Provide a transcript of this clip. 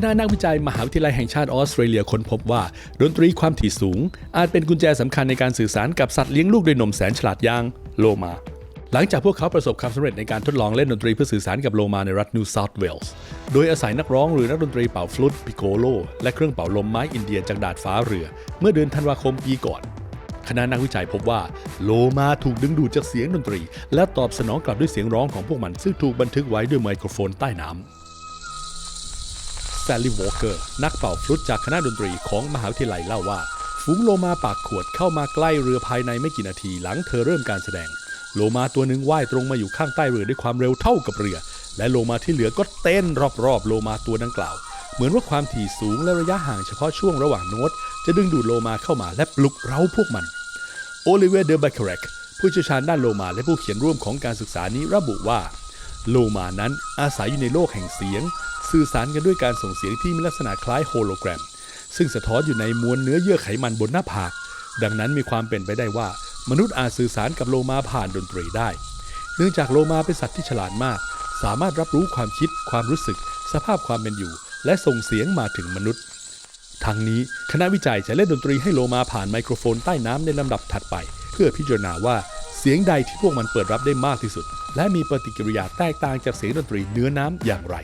คณะนักวิจัยมหาวิทยาลัยแห่งชาติออสเตรเลียค้นพบว่า ดนตรีความถี่สูง อาจเป็นกุญแจสำคัญในการสื่อสารกับสัตว์เลี้ยงลูกด้วยนมแสนฉลาดอย่างโลมาหลังจากพวกเขาประสบความสำเร็จในการทดลองเล่นดนตรีเพื่อสื่อสารกับโลมาในรัฐนิวเซาท์เวลส์ โดยอาศัยนักร้องหรือนักดนตรีเป่าฟลุตปิโกโล และเครื่องเป่าลมไม้อินเดียจากดาดฟ้าเรือ เมื่อเดือนธันวาคมปีก่อน คณะนักวิจัยพบว่า โลมาถูกดึงดูดจากเสียงดนตรี และตอบสนองกลับด้วยเสียงร้องของพวกมันซึ่งถูกบันทึกไว้ด้วยไมโครโฟนใต้น้ำ ซลลี่วอลเกอร์ นักเป่าฟลุตจากคณะดนตรีของมหาวิทยาลัยเล่าว่า ฝูงโลมาปากขวดเข้ามาใกล้เรือภายในไม่กี่นาทีหลังเธอเริ่มการแสดง โลมาตัวหนึ่งว่ายตรงมาอยู่ข้างใต้เรือด้วยความเร็วเท่ากับเรือ และโลมาที่เหลือก็เต้นรอบๆ โลมาตัวดังกล่าว เหมือนว่าความถี่สูงและระยะห่างเฉพาะช่วงระหว่างโน้ต จะดึงดูดโลมาเข้ามาและปลุกเร้าพวกมันโอลิเวียเดอร์บาเคเรกผู้เชี่ยวชาญด้านโลมาและผู้เขียนร่วมของการศึกษานี้ระบุว่า โลมานั้นอาศัยอยู่ในโลกแห่งเสียง สื่อสารกันด้วยการส่งเสียงที่มีลักษณะคล้ายโฮโลแกรม ซึ่งสะท้อนอยู่ในมวลเนื้อเยื่อไขมันบนหน้าผาก ดังนั้นมีความเป็นไปได้ว่า มนุษย์อาจสื่อสารกับโลมาผ่านดนตรีได้ เนื่องจากโลมาเป็นสัตว์ที่ฉลาดมาก สามารถรับรู้ความคิด ความรู้สึก สภาพความเป็นอยู่ และส่งเสียงมาถึงมนุษย์ทั้งนี้คณะวิจัยจะเล่นดนตรีให้โลมาผ่านไมโครโฟนใต้น้ำในลำดับถัดไป เพื่อพิจารณาว่าเสียงใดที่พวกมันเปิดรับได้มากที่สุด และมีปฏิกิริยาแตกต่างจากเสียงดนตรีเนื้อน้ำอย่างไร